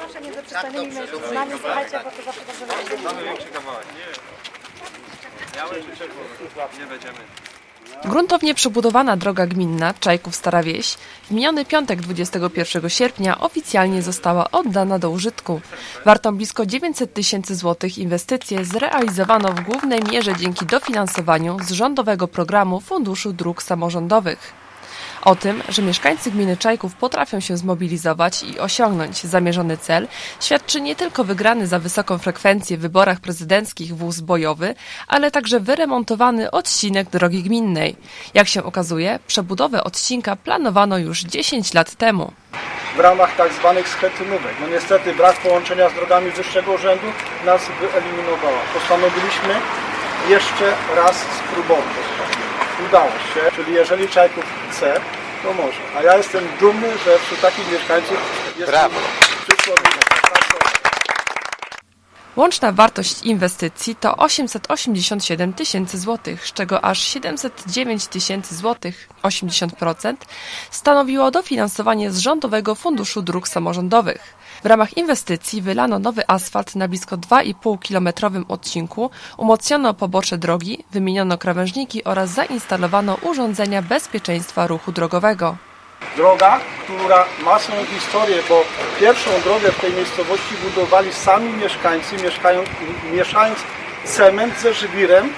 Zawsze między przystępnymi mężczyznami, słuchajcie, bo to zawsze dobrze będzie. Mamy większy kawałek. Nie. Białe czy czerwone? Nie będziemy. Gruntownie przebudowana droga gminna Czajków-Stara Wieś w miniony piątek 21 sierpnia oficjalnie została oddana do użytku. Wartą blisko 900 tysięcy złotych inwestycje zrealizowano w głównej mierze dzięki dofinansowaniu z rządowego programu Funduszu Dróg Samorządowych. O tym, że mieszkańcy gminy Czajków potrafią się zmobilizować i osiągnąć zamierzony cel, świadczy nie tylko wygrany za wysoką frekwencję w wyborach prezydenckich wóz bojowy, ale także wyremontowany odcinek drogi gminnej. Jak się okazuje, przebudowę odcinka planowano już 10 lat temu. w ramach tak zwanych schetynówek. No niestety brak połączenia z drogami wyższego rzędu nas wyeliminowała. Postanowiliśmy jeszcze raz spróbować. Udało się, czyli jeżeli Czajków chce, to może. A ja jestem dumny, że wśród takich mieszkańców jest przyszło Łączna wartość inwestycji to 887 tysięcy złotych, z czego aż 709 tysięcy złotych, 80%, stanowiło dofinansowanie z Rządowego Funduszu Dróg Samorządowych. W ramach inwestycji wylano nowy asfalt na blisko 2,5-kilometrowym odcinku, umocniono pobocze drogi, wymieniono krawężniki oraz zainstalowano urządzenia bezpieczeństwa ruchu drogowego. Droga, która ma swoją historię, bo pierwszą drogę w tej miejscowości budowali sami mieszkańcy, mieszkając, mieszając cement ze żwirem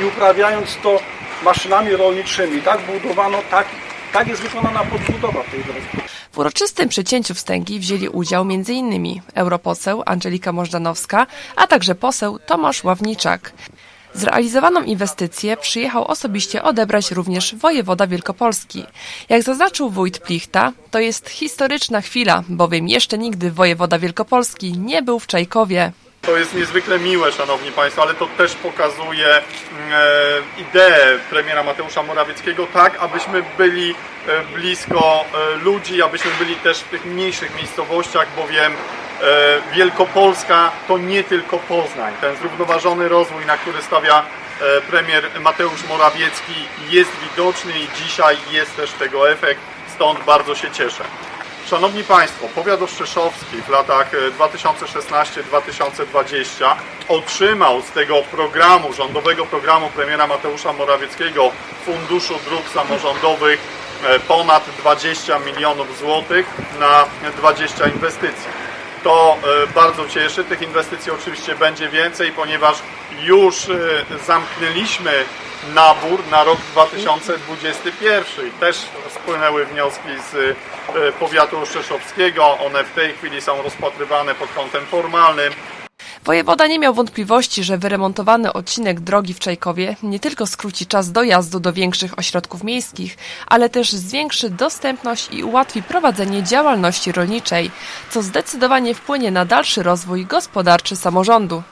i uprawiając to maszynami rolniczymi. Tak budowano, tak, tak jest wykonana podbudowa tej drogi. W uroczystym przecięciu wstęgi wzięli udział m.in. europoseł Angelika Możdanowska, a także poseł Tomasz Ławniczak. Zrealizowaną inwestycję przyjechał osobiście odebrać również wojewoda Wielkopolski. Jak zaznaczył wójt Plichta, to jest historyczna chwila, bowiem jeszcze nigdy wojewoda Wielkopolski nie był w Czajkowie. To jest niezwykle miłe, Szanowni Państwo, ale to też pokazuje mm, e, ideę premiera Mateusza Morawieckiego, tak abyśmy byli e, blisko e, ludzi, abyśmy byli też w tych mniejszych miejscowościach, bowiem Wielkopolska to nie tylko Poznań. Ten zrównoważony rozwój, na który stawia e, premier Mateusz Morawiecki jest widoczny i dzisiaj jest też tego efekt, stąd bardzo się cieszę. Szanowni Państwo, powiat oszczeszowski w latach e, 2016-2020 otrzymał z tego programu, rządowego programu premiera Mateusza Morawieckiego Funduszu Dróg Samorządowych e, ponad 20 milionów złotych na 20 inwestycji. To e, bardzo cieszy. Tych inwestycji oczywiście będzie więcej, ponieważ już e, zamknęliśmy nabór na rok 2021 i też spłynęły wnioski z e, powiatu oszczeszowskiego. One w tej chwili są rozpatrywane pod kątem formalnym. Wojewoda nie miał wątpliwości, że wyremontowany odcinek drogi w Czajkowie nie tylko skróci czas dojazdu do większych ośrodków miejskich, ale też zwiększy dostępność i ułatwi prowadzenie działalności rolniczej, co zdecydowanie wpłynie na dalszy rozwój gospodarczy samorządu.